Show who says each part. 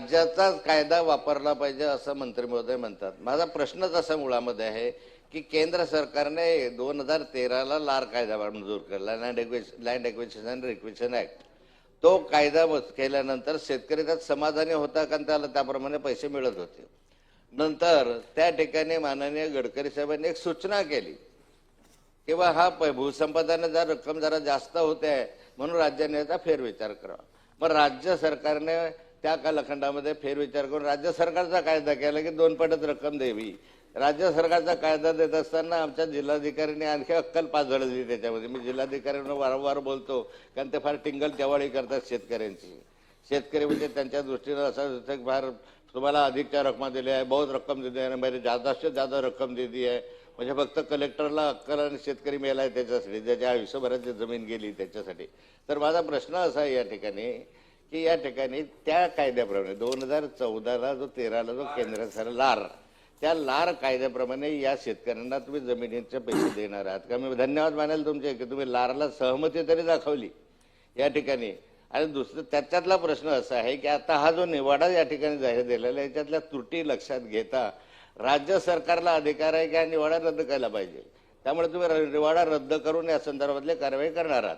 Speaker 1: राज्याचाच कायदा वापरला पाहिजे असं मंत्री महोदय म्हणतात. माझा प्रश्नच असा मुळामध्ये आहे की केंद्र सरकारने दोन हजार तेराला लार कायदा मंजूर केला land land acquisition and requisition act तो कायदा केल्यानंतर शेतकरी त्यात समाधानी होता कारण त्याला त्याप्रमाणे पैसे मिळत होते. नंतर त्या ठिकाणी माननीय गडकरी साहेबांनी एक सूचना केली. किंवा हा प- भूसंपादन जर रक्कम जरा जास्त होते आहे म्हणून राज्याने याचा फेरविचार करावा. मग राज्य सरकारने त्या कालखंडामध्ये फेरविचार करून राज्य सरकारचा कायदा केला की दोनपटच रक्कम द्यावी. राज्य सरकारचा कायदा देत असताना आमच्या जिल्हाधिकाऱ्यांनी आणखी अक्कल पाजळली त्याच्यामध्ये. मी जिल्हाधिकाऱ्यांना वारंवार बोलतो कारण ते फार टिंगल टेवाळी करतात शेतकऱ्यांची. शेतकरी म्हणजे त्यांच्या दृष्टीनं असं की फार तुम्हाला अधिकच्या रक्कम दिल्या आहे बहुत रक्कम दिली आहे म्हणजे ज्यादा से रक्कम दिली आहे. म्हणजे फक्त कलेक्टरला अक्कल आणि शेतकरी मेलाय त्याच्यासाठी ज्याच्या आयुष्यभराची जमीन गेली त्याच्यासाठी. तर माझा प्रश्न असा आहे या ठिकाणी की या ठिकाणी त्या कायद्याप्रमाणे दोन हजार चौदाला जो तेराला जो केंद्र सर लार त्या लार कायद्याप्रमाणे या शेतकऱ्यांना तुम्ही जमिनीचे पैसे देणार आहात. का मी धन्यवाद मानेल तुमचे की तुम्ही लारला सहमती तरी दाखवली या ठिकाणी. आणि दुसरं त्याच्यातला प्रश्न असा आहे की आता हा जो निवाडा या ठिकाणी जाहीर दिलेला आहे याच्यातल्या त्रुटी लक्षात घेता राज्य सरकारला अधिकार आहे की हा निवाडा रद्द करायला पाहिजे? त्यामुळे तुम्ही र- निवाडा रद्द करून या संदर्भातली कारवाई करणार आहात.